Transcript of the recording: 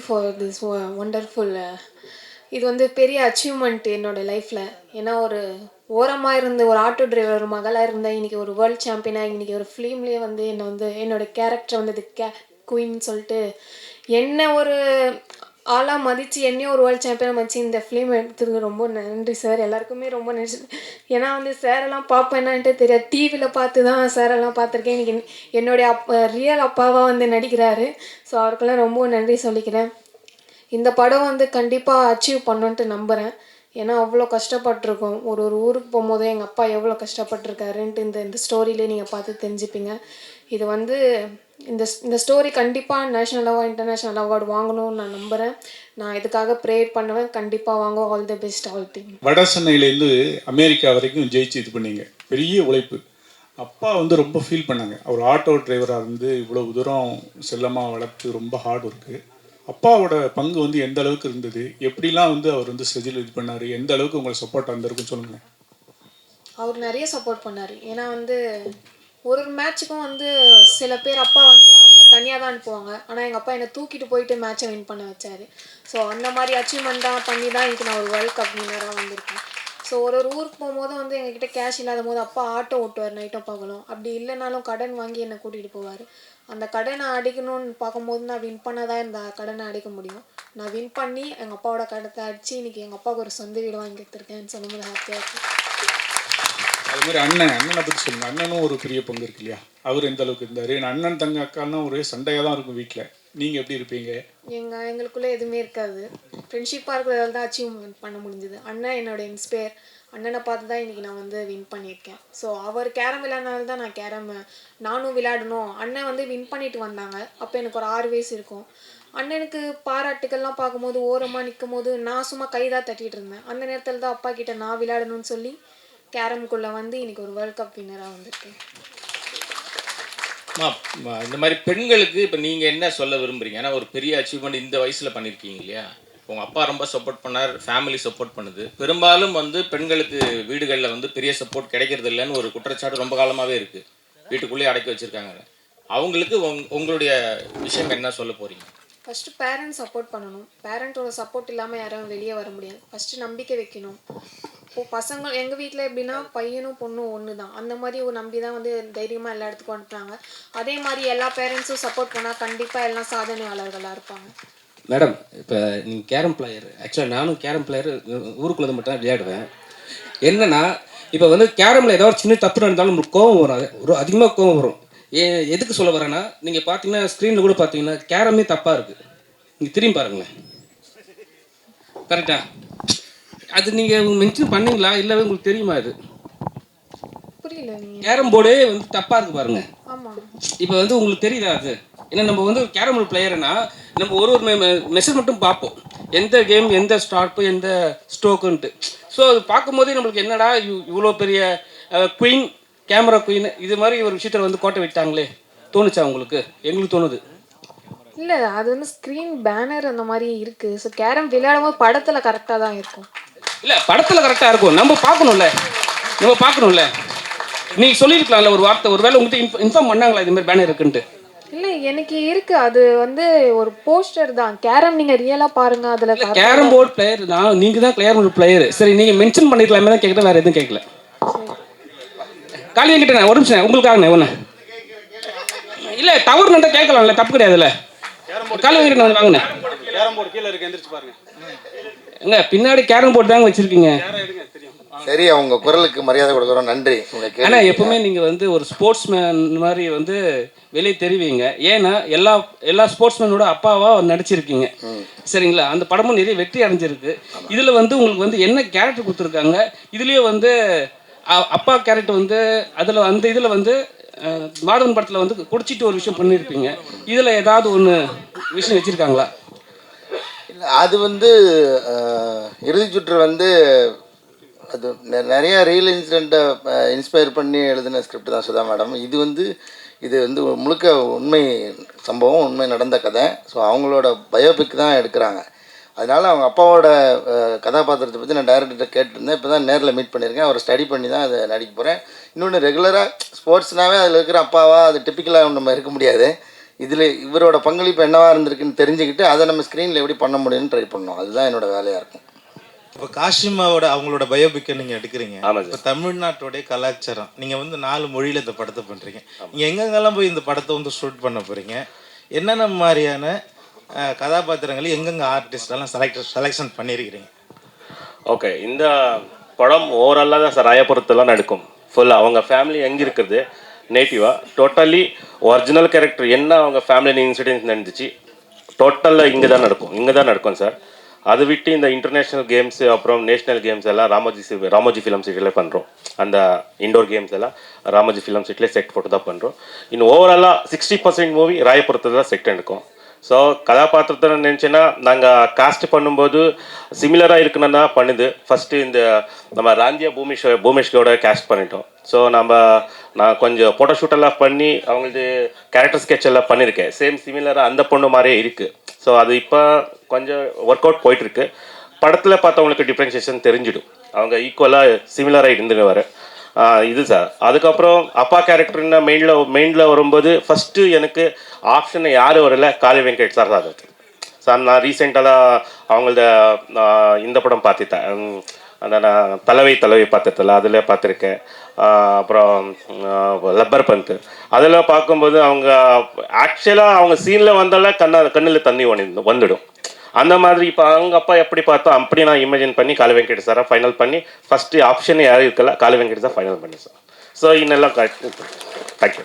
For this wonderful இது வந்து பெரிய அச்சீவ்மெண்ட் என்னோட லைஃப்பில் ஏன்னா ஒரு ஓரமாக இருந்த ஒரு ஆட்டோ டிரைவர் மகளாக இருந்தேன் இன்றைக்கி ஒரு வேர்ல்ட் சாம்பியனாக இன்றைக்கி ஒரு ஃபிலிம்லேயே வந்து என்னை வந்து என்னோட கேரக்டர் வந்து கே குயின் சொல்லிட்டு என்ன ஒரு ஆளாக மதித்து என்னையும் ஒரு வேர்ல்ட் சாம்பியன் மதித்து இந்த ஃபிலிம் எடுத்ததுக்கு ரொம்ப நன்றி சார் எல்லாருக்குமே ரொம்ப நன்றி ஏன்னா வந்து சாரெல்லாம் பார்ப்பேன்னான்ட்டு தெரியாது. டிவியில் பார்த்து தான் சாரெல்லாம் பார்த்துருக்கேன். இன்றைக்கி என்னுடைய அப் ரியல் அப்பாவாக வந்து நடிக்கிறாரு. ஸோ அவருக்கெல்லாம் ரொம்ப நன்றி சொல்லிக்கிறேன். இந்த படம் வந்து கண்டிப்பாக அச்சீவ் பண்ணுன்ட்டு நம்புகிறேன் ஏன்னா அவ்வளோ கஷ்டப்பட்டிருக்கோம். ஒரு ஒரு ஊருக்கு போகும்போது எங்கள் அப்பா எவ்வளோ கஷ்டப்பட்டிருக்காருன்ட்டு இந்த இந்த ஸ்டோரியிலே நீங்கள் பார்த்து தெரிஞ்சுப்பீங்க. இது வந்து இந்த இந்த ஸ்டோரி கண்டிப்பாக நேஷ்னல் அவார்ட் இன்டர்நேஷ்னல் அவார்டு வாங்கணும்னு நான் நம்புகிறேன் நான் இதுக்காக ப்ரேயர் பண்ணுவேன். கண்டிப்பாக வாங்க. All the best all team வட சென்னையிலேருந்து அமெரிக்கா வரைக்கும் ஜெயிச்சு இது பண்ணீங்க. பெரிய உழைப்பு. அப்பா வந்து ரொம்ப ஃபீல் பண்ணாங்க. அவர் ஆட்டோ டிரைவராக இருந்து இவ்வளவு தூரம் செல்லமாக வளர்த்து ரொம்ப ஹார்ட் ஒர்க்கு அப்பாவோட பங்கு வந்து எந்த அளவுக்கு இருந்தது? எப்படிலாம் வந்து அவர் வந்து ஸ்ட்ரெஜில் இது பண்ணார்? எந்த அளவுக்கு உங்களுக்கு சப்போர்ட் வந்திருக்குன்னு சொல்லுங்களேன். அவர் நிறைய சப்போர்ட் பண்ணார். ஏன்னா வந்து ஒரு ஒரு மேட்ச்சுக்கும் வந்து சில பேர் அப்பா வந்து அவங்க தனியாக தான் அனுப்புவாங்க. ஆனால் எங்கள் அப்பா என்னை தூக்கிட்டு போயிட்டு மேட்சை வின் பண்ண வச்சாரு. ஸோ அந்த மாதிரி அச்சீவ்மெண்ட் தான் பண்ணி தான் எனக்கு நான் ஒரு வேர்ல்ட் கப் வின்னராக வந்திருக்கேன். ஸோ ஒரு ஒரு ஊருக்கு போகும்போது வந்து எங்ககிட்ட கேஷ் இல்லாத போது அப்பா ஆட்டோ ஓட்டுவார் நைட்டோ பகலும். அப்படி இல்லைனாலும் கடன் வாங்கி என்னை கூட்டிகிட்டு போவார். அந்த கடனை அடிக்கணும்னு பார்க்கும்போது நான் வின் பண்ணதான் இந்த கடனை அடிக்க முடியும். நான் வின் பண்ணி எங்கள் அப்பாவோட கடத்தை அடித்து இன்னைக்கு எங்கள் அப்பாவுக்கு ஒரு சொந்த வீடு வாங்கி கொடுத்துருக்கேன்னு சொல்லும்போது ஹாப்பியாக இருக்குது அது மாதிரி அண்ணன் அண்ணனை பற்றி சொல்லுங்க. அண்ணனும் ஒரு பெரிய பங்கு இருக்கு இல்லையா? அவர் எந்த அளவுக்கு இருந்தார்? அண்ணன் தங்க அக்கான்னா ஒரே சண்டையாக தான் இருக்கும் வீட்டில் நீங்கள் எப்படி இருப்பீங்க? எங்கள் எங்களுக்குள்ளே எதுவுமே இருக்காது. ஃப்ரெண்ட்ஷிப்பாக இருக்கிறதால தான் அச்சீவ்மெண்ட் பண்ண முடிஞ்சுது. அண்ணன் என்னோட இன்ஸ்பயர் அண்ணனை பார்த்து தான் இன்றைக்கி நான் வந்து வின் பண்ணியிருக்கேன். ஸோ அவர் கேரம் விளையாடினால தான் நான் கேரம் நானும் விளையாடணும். அண்ணன் வந்து வின் பண்ணிட்டு வந்தாங்க. அப்போ எனக்கு ஒரு ஆறு வயசு இருக்கும். அண்ணனுக்கு பாராட்டுக்கள்லாம் பார்க்கும்போது ஓரமாக நிற்கும் போது நான் சும்மா கைதான் தட்டிட்டு இருந்தேன். அந்த நேரத்தில் தான் அப்பா கிட்ட நான் விளையாடணும்னு சொல்லி கேரம்குள்ளே வந்து இன்னைக்கு ஒரு வேர்ல்ட் கப் வின்னராக அம்மா, இந்த மாதிரி பெண்களுக்கு இப்போ நீங்கள் என்ன சொல்ல விரும்புறீங்க? ஏன்னா ஒரு பெரிய அச்சீவ்மெண்ட் இந்த வயசில் பண்ணியிருக்கீங்க இல்லையா? உங்கள் அப்பா ரொம்ப சப்போர்ட் பண்ணார் ஃபேமிலி சப்போர்ட் பண்ணுது. பெரும்பாலும் வந்து பெண்களுக்கு வீடுகளில் வந்து பெரிய சப்போர்ட் கிடைக்கிறது இல்லைன்னு ஒரு குற்றச்சாட்டு ரொம்ப காலமாகவே இருக்குது வீட்டுக்குள்ளேயே அடக்கி வச்சுருக்காங்க. அவங்களுக்கு உங் உங்களுடைய விஷயம் என்ன சொல்ல போகிறீங்க ஃபஸ்ட்டு பேரண்ட்ஸ் சப்போர்ட் பண்ணணும். பேரண்ட்டோட சப்போர்ட் இல்லாமல் யாரும் வெளியே வர முடியாது. ஃபஸ்ட்டு நம்பிக்கை வைக்கணும். இப்போ பசங்க எங்கள் வீட்டில் எப்படின்னா பையனும் பொண்ணும் ஒன்று தான் அந்த மாதிரி ஒரு நம்பி தான் வந்து தைரியமாக எல்லா இடத்துக்கும் அனுப்புறாங்க. அதே மாதிரி எல்லா பேரண்ட்ஸும் சப்போர்ட் பண்ணால் கண்டிப்பாக எல்லாம் சாதனையாளர்களாக இருப்பாங்க. மேடம் இப்போ நீங்கள் கேரம் பிளேயர். ஆக்சுவலாக நானும் கேரம் பிளேயர் ஊருக்குள்ளே மட்டும் தான் விளையாடுவேன். என்னன்னா இப்போ வந்து கேரமில் ஏதாவது ஒரு சின்ன தப்பு நடந்தாலும் நம்மளுக்கு கோவம் வரும் ஒரு அதிகமாக கோவம் வரும். ஏ எதுக்கு சொல்ல வரேன்னா நீங்கள் பார்த்தீங்கன்னா ஸ்க்ரீனில் கூட பார்த்தீங்கன்னா கேரமே தப்பாக இருக்குது நீங்கள் திரும்பி பாருங்களேன். கரெக்டா அது நீங்கள் மென்ஷன் பண்ணீங்களா? இல்லை உங்களுக்கு தெரியுமா இது புரியல கேரம் போர்டே வந்து தப்பாக இருக்குது பாருங்கள் ஆமாம் இப்போ வந்து உங்களுக்கு தெரியுதா அது? ஏன்னா நம்ம வந்து கேரம் போர்டு பிளேயர்னா நம்ம ஒரு ஒரு மெஷர்மெண்ட்டும் பார்ப்போம். எந்த கேம் எந்த ஸ்டார்ப்பு எந்த ஸ்ட்ரோக்குன்ட்டு ஸோ அது பார்க்கும்போதே நம்மளுக்கு என்னடா இவ்- இவ்வளோ பெரிய குயின் கேமரா குயின் இது மாதிரி ஒரு விஷயத்தில் வந்து கோட்டை விட்டாங்களே. தோணுச்சா உங்களுக்கு? எங்களுக்கு தோணுது. இல்லை அது வந்து ஸ்க்ரீன் பேனர் அந்த மாதிரி இருக்குது ஸோ கேரம் விளையாடும் போது படத்தில் கரெக்டாக தான் இருக்கும். இல்லை படத்தில் கரெக்டாக இருக்கும். நம்ம பார்க்கணும்ல. நம்ம பார்க்கணும்ல. நீ சொல்லியிருக்கலாம்ல ஒரு வார்த்தை. ஒரு வேளை உங்கள்கிட்ட இன்ஃபார்ம் பண்ணாங்களா இது மாதிரி பேனர் இருக்குன்ட்டு? இல்லை எனக்கு இருக்கு. அது வந்து ஒரு போஸ்டர் தான். கேரம் நீங்கள் ரியலாக பாருங்க அதில் கேரம் போர்டு பிளேயர் நான் நீங்கள் தான். கேரம் போர்டு பிளேயர் சரி நீங்கள் மென்ஷன் பண்ணிருக்கலாமே தான் கேட்குறேன் வேறு எதுவும் கேட்கல காலி கிட்ட ஒரு நிமிஷம் உங்களுக்காக ஒன்று இல்லை தவறு இருந்தால் கேட்கலாம்ல தப்பு கிடையாதுல்ல. காலி கிட்ட வந்து வாங்கினேன். கேரம் போர்டு கீழே இருக்கு எந்திரிச்சு பாருங்க. எங்க பின்னாடி கேரம் போர்டு தாங்க வச்சிருக்கீங்க. சரி அவங்க குரலுக்கு மரியாதை கொடுக்குறோம். நன்றி. ஆனால் எப்பவுமே நீங்கள் வந்து ஒரு ஸ்போர்ட்ஸ் மேன் மாதிரி வந்து வெளியே தெரிவிங்க. ஏன்னா எல்லா எல்லா ஸ்போர்ட்ஸ்மேனோட அப்பாவா நடிச்சிருக்கீங்க. சரிங்களா? அந்த படமும் நிறைய வெற்றி அடைஞ்சிருக்கு. இதில் வந்து உங்களுக்கு வந்து என்ன கேரக்டர் கொடுத்துருக்காங்க? இதுலேயே வந்து அப்பா கேரக்டர் வந்து அதில் அந்த இதில் வந்து மாதவன் படத்தில் வந்து குடிச்சிட்டு ஒரு விஷயம் பண்ணியிருப்பீங்க இதில் ஏதாவது ஒன்று விஷயம் வச்சுருக்காங்களா? அது வந்து இறுதிச்சுற்று சுற்று வந்து அது நிறையா நிறைய ரியல் இன்சிடெண்ட்டை இன்ஸ்பயர் பண்ணி எழுதின ஸ்கிரிப்ட் தான் சுதா மேடம் இது வந்து இது வந்து முழுக்க உண்மை சம்பவம் உண்மை நடந்த கதை. ஸோ அவங்களோட பயோபிக் தான் எடுக்கிறாங்க. அதனால் அவங்க அப்பாவோட கதாபாத்திரத்தை பற்றி நான் டைரக்டர்கிட்ட கேட்டிருந்தேன். இப்போ தான் நேரில் மீட் பண்ணியிருக்கேன் அவரை ஸ்டடி பண்ணி தான் அதை நடிக்க போகிறேன் இன்னொன்று ரெகுலராக ஸ்போர்ட்ஸ்னாவே அதில் இருக்கிற அப்பாவா அது டிப்பிக்கலாக நம்ம இருக்க முடியாது. இதில் இவரோட பங்களிப்பு என்னவா இருந்திருக்குன்னு தெரிஞ்சுக்கிட்டு அதை நம்ம ஸ்க்ரீனில் எப்படி பண்ண முடியும்னு ட்ரை பண்ணோம். அதுதான் என்னோட வேலையாக இருக்கும். இப்போ காஷிமாவோட அவங்களோட பயோபிக்கை நீங்கள் எடுக்கிறீங்க. இப்போ தமிழ்நாட்டோடைய கலாச்சாரம். நீங்கள் வந்து நாலு மொழியில் இந்த படத்தை பண்ணுறீங்க நீங்கள் எங்கெங்கெல்லாம் போய் இந்த படத்தை வந்து ஷூட் பண்ண போகிறீங்க என்னென்ன மாதிரியான கதாபாத்திரங்களை எங்கெங்கே ஆர்டிஸ்டெல்லாம் செலக்ட் செலெக்ஷன் பண்ணியிருக்கிறீங்க? ஓகே இந்த படம் ஓவராலாக தான் சார். ராயபுரத்தெல்லாம் நடக்கும் ஃபுல்லாக அவங்க ஃபேமிலி எங்கே இருக்குது? நேட்டிவாக டோட்டலி ஒரிஜினல் கேரக்டர் என்ன அவங்க ஃபேமிலி இன்சிடென்ட் நடந்துச்சு டோட்டலாக இங்கே தான் நடக்கும். இங்கே தான் நடக்கும் சார் அதை விட்டு இந்த இன்டர்நேஷ்னல் கேம்ஸ் அப்புறம் நேஷ்னல் கேம்ஸ் எல்லாம் ராமோஜி சி- ராமோஜி ஃபிலிம் சிட்டியில் பண்ணுறோம் அந்த இண்டோர் கேம்ஸ் எல்லாம் ராமோஜி ஃபிலிம் சிட்டிலே செட் போட்டு தான் பண்ணுறோம் இன்னும் ஓவராலாக சிக்ஸ்டி பர்சன்ட் மூவி ராயபுரத்தில் தான் செட் எடுக்கும். ஸோ கதாபாத்திரத்தை நினச்சேன்னா நாங்கள் காஸ்ட் பண்ணும்போது சிமிலராக இருக்குன்னு தான் பண்ணுது. ஃபஸ்ட்டு இந்த நம்ம ராந்தியா பூமிஷ் பூமேஷ்கோட கேஸ்ட் பண்ணிட்டோம். ஸோ நம்ம நான் கொஞ்சம் ஃபோட்டோ ஷூட்டெல்லாம் பண்ணி அவங்களது கேரக்டர் ஸ்கெட்ச் எல்லாம் பண்ணியிருக்கேன். சேம் சிமிலராக அந்த பொண்ணு மாதிரியே இருக்குது ஸோ அது இப்போ கொஞ்சம் ஒர்க் அவுட் போயிட்டுருக்கு படத்தில் பார்த்தவங்களுக்கு டிஃப்ரென்சியேஷன் தெரிஞ்சிடும். அவங்க ஈக்குவலாக சிமிலராக இருந்துன்னு வர இது சார் அதுக்கப்புறம் அப்பா கேரக்டர்னா மெயினில் மெயினில் வரும்போது ஃபஸ்ட்டு எனக்கு ஆப்ஷனை யாரும் வரல காளி வெங்கட் சார் தான் அது. சார் நான் ரீசெண்டாக அவங்களத இந்த படம் பார்த்துட்டேன். அந்த நான் தலைவை தலைவை பார்த்ததில்ல அதில் பார்த்துருக்கேன். அப்புறம் லப்பர் பந்த். அதெல்லாம் பார்க்கும்போது அவங்க ஆக்சுவலாக அவங்க சீனில் வந்தால கண்ணா கண்ணில் தண்ணி வந்துடும். அந்த மாதிரி இப்போ அவங்க அப்பா எப்படி பார்த்தோம் அப்படி நான் இமேஜின் பண்ணி காளி வெங்கடேஷ் சாரை ஃபைனல் பண்ணி ஃபஸ்ட்டு ஆப்ஷன் யாரும் இருக்கல காளி வெங்கடேஷ் தான் ஃபைனல் பண்ணி சார். So இன்னெல்லாம் thank you